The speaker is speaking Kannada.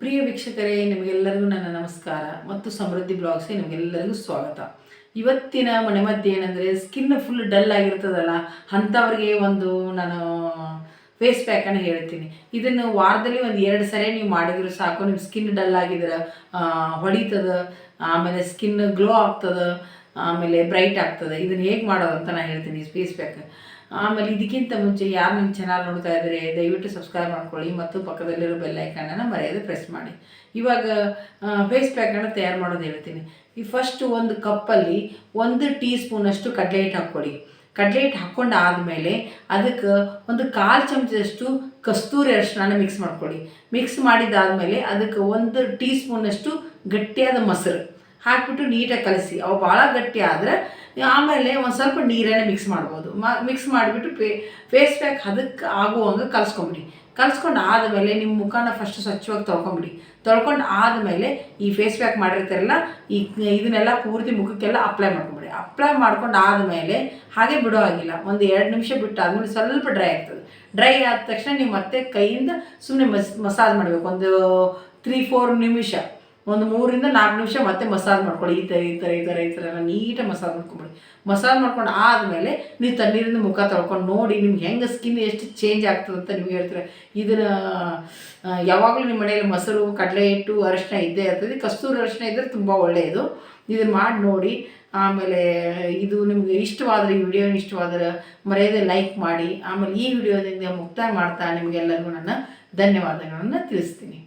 ಪ್ರಿಯ ವೀಕ್ಷಕರೇ, ನಿಮಗೆಲ್ಲರಿಗೂ ನನ್ನ ನಮಸ್ಕಾರ ಮತ್ತು ಸಮೃದ್ಧಿ ಬ್ಲಾಗ್ಸ್ಗೆ ನಿಮಗೆಲ್ಲರಿಗೂ ಸ್ವಾಗತ. ಇವತ್ತಿನ ಮನೆ ಮಧ್ಯೆ ಏನಂದರೆ ಸ್ಕಿನ್ ಫುಲ್ ಡಲ್ ಆಗಿರ್ತದಲ್ಲ, ಅಂಥವ್ರಿಗೆ ಒಂದು ನಾನು ಫೇಸ್ ಪ್ಯಾಕನ್ನು ಹೇಳ್ತೀನಿ. ಇದನ್ನು ವಾರದಲ್ಲಿ ಒಂದು ಎರಡು ಸರಿ ನೀವು ಮಾಡಿದ್ರು ಸಾಕು. ನಿಮ್ಮ ಸ್ಕಿನ್ ಡಲ್ ಆಗಿದ್ರೆ ಹೊಡಿತದ, ಆಮೇಲೆ ಸ್ಕಿನ್ ಗ್ಲೋ ಆಗ್ತದೆ, ಆಮೇಲೆ ಬ್ರೈಟ್ ಆಗ್ತದೆ. ಇದನ್ನು ಹೇಗೆ ಮಾಡೋದು ಅಂತ ನಾನು ಹೇಳ್ತೀನಿ ಫೇಸ್ ಪ್ಯಾಕ್ ಆಮೇಲೆ ಇದಕ್ಕಿಂತ ಮುಂಚೆ ಯಾರು ನಿಮ್ಮ ಚಾನಲ್ ನೋಡ್ತಾ ಇದ್ದಾರೆ ದಯವಿಟ್ಟು ಸಬ್ಸ್ಕ್ರೈಬ್ ಮಾಡ್ಕೊಳ್ಳಿ. ಮತ್ತು ಪಕ್ಕದಲ್ಲಿರೋ ಬೆಲ್ ಐಕಾನನ್ನು ಮರೆಯದೆ ಪ್ರೆಸ್ ಮಾಡಿ. ಇವಾಗ ಫೇಸ್ ಪ್ಯಾಕನ್ನು ತಯಾರು ಮಾಡೋದು ಹೇಳ್ತೀನಿ. ಈ ಫಸ್ಟ್ ಒಂದು ಕಪ್ಪಲ್ಲಿ ಒಂದು ಟೀ ಸ್ಪೂನಷ್ಟು ಕಡಲೆ ಹಿಟ್ಟು ಹಾಕ್ಕೊಡಿ. ಕಡಲೆ ಹಿಟ್ಟು ಹಾಕ್ಕೊಂಡು ಆದಮೇಲೆ ಅದಕ್ಕೆ ಒಂದು ಕಾಲು ಚಮಚದಷ್ಟು ಕಸ್ತೂರಿ ಅರಿಶಿನ ಮಿಕ್ಸ್ ಮಾಡ್ಕೊಳ್ಳಿ ಮಿಕ್ಸ್ ಮಾಡಿದ್ದಾದಮೇಲೆ ಅದಕ್ಕೆ ಒಂದು ಟೀ ಸ್ಪೂನಷ್ಟು ಗಟ್ಟಿಯಾದ ಮೊಸರು. ಹಾಕ್ಬಿಟ್ಟು ನೀಟಾಗಿ ಕಲಸಿ. ಅವು ಭಾಳ ಗಟ್ಟಿ ಆದರೆ ಆಮೇಲೆ ಒಂದು ಸ್ವಲ್ಪ ನೀರನ್ನು ಮಿಕ್ಸ್ ಮಾಡ್ಬೋದು. ಮ ಮಿಕ್ಸ್ ಮಾಡಿಬಿಟ್ಟು ಪೇ ಫೇಸ್ ಪ್ಯಾಕ್ ಅದಕ್ಕೆ ಆಗುವಂಗೆ ಕಲಿಸ್ಕೊಂಬಿಡಿ. ಕಲಿಸ್ಕೊಂಡು ಆದಮೇಲೆ ನಿಮ್ಮ ಮುಖನ ಫಸ್ಟ್ ಸ್ವಚ್ಛವಾಗಿ ತೊಳ್ಕೊಂಬಿಡಿ. ತೊಳ್ಕೊಂಡು ಆದಮೇಲೆ ಈ ಫೇಸ್ ಪ್ಯಾಕ್ ಮಾಡಿರ್ತಾರಲ್ಲ, ಈ ಇದನ್ನೆಲ್ಲ ಪೂರ್ತಿ ಮುಖಕ್ಕೆಲ್ಲ ಅಪ್ಲೈ ಮಾಡ್ಕೊಂಬಿಡಿ. ಅಪ್ಲೈ ಮಾಡ್ಕೊಂಡು ಆದಮೇಲೆ ಹಾಗೆ ಬಿಡೋ ಆಗಿಲ್ಲ ಒಂದು ಎರಡು ನಿಮಿಷ ಬಿಟ್ಟು ಆದಮೇಲೆ ಸ್ವಲ್ಪ ಡ್ರೈ ಆಗ್ತದೆ. ಡ್ರೈ ಆದ ತಕ್ಷಣ ನೀವು ಮತ್ತೆ ಕೈಯಿಂದ ಸುಮ್ಮನೆ ಮಸ್ ಮಸಾಜ್ ಮಾಡಬೇಕು. ಒಂದು ತ್ರೀ ಫೋರ್ ನಿಮಿಷ. ಒಂದು ಮೂರಿಂದ ನಾಲ್ಕು ನಿಮಿಷ ಮತ್ತೆ ಮಸಾಜ್ ಮಾಡ್ಕೊಳ್ಳಿ. ಈ ಥರ ಈ ಥರ ಈ ಥರ ಈ ಥರ ಎಲ್ಲ ನೀಟಾಗಿ ಮಸಾಜ್ ಮಾಡ್ಕೊಂಬಿಡಿ. ಮಸಾಜ್ ಮಾಡ್ಕೊಂಡು ಆದಮೇಲೆ ನೀವು ತಣ್ಣೀರಿಂದ ಮುಖ ತೊಳ್ಕೊಂಡು ನೋಡಿ ನಿಮ್ಗೆ ಹೆಂಗೆ ಸ್ಕಿನ್ ಎಷ್ಟು ಚೇಂಜ್ ಆಗ್ತದೆ ಅಂತ ನಿಮ್ಗೆ ಹೇಳ್ತಾರೆ. ಇದನ್ನು ಯಾವಾಗಲೂ ನಿಮ್ಮ ಮನೆಯಲ್ಲಿ ಮೊಸರು ಕಡಲೆ ಹಿಟ್ಟು ಅರಶಿನ ಇದ್ದೇ ಇರ್ತದೆ. ಕಸ್ತೂರಿ ಅರಶಿನ ಇದ್ದರೆ ತುಂಬ ಒಳ್ಳೆಯದು. ಇದನ್ನು ಮಾಡಿ ನೋಡಿ, ಆಮೇಲೆ ಇದು ನಿಮಗೆ ಇಷ್ಟವಾದರೆ ಈ ವಿಡಿಯೋ ಇಷ್ಟವಾದರೆ ಮರೆಯದೆ ಲೈಕ್ ಮಾಡಿ. ಆಮೇಲೆ ಈ ವಿಡಿಯೋದಿಂದ ಮುಕ್ತಾಯ ಮಾಡ್ತಾ ನಿಮಗೆಲ್ಲರಿಗೂ ನನ್ನ ಧನ್ಯವಾದಗಳನ್ನು ತಿಳಿಸ್ತೀನಿ.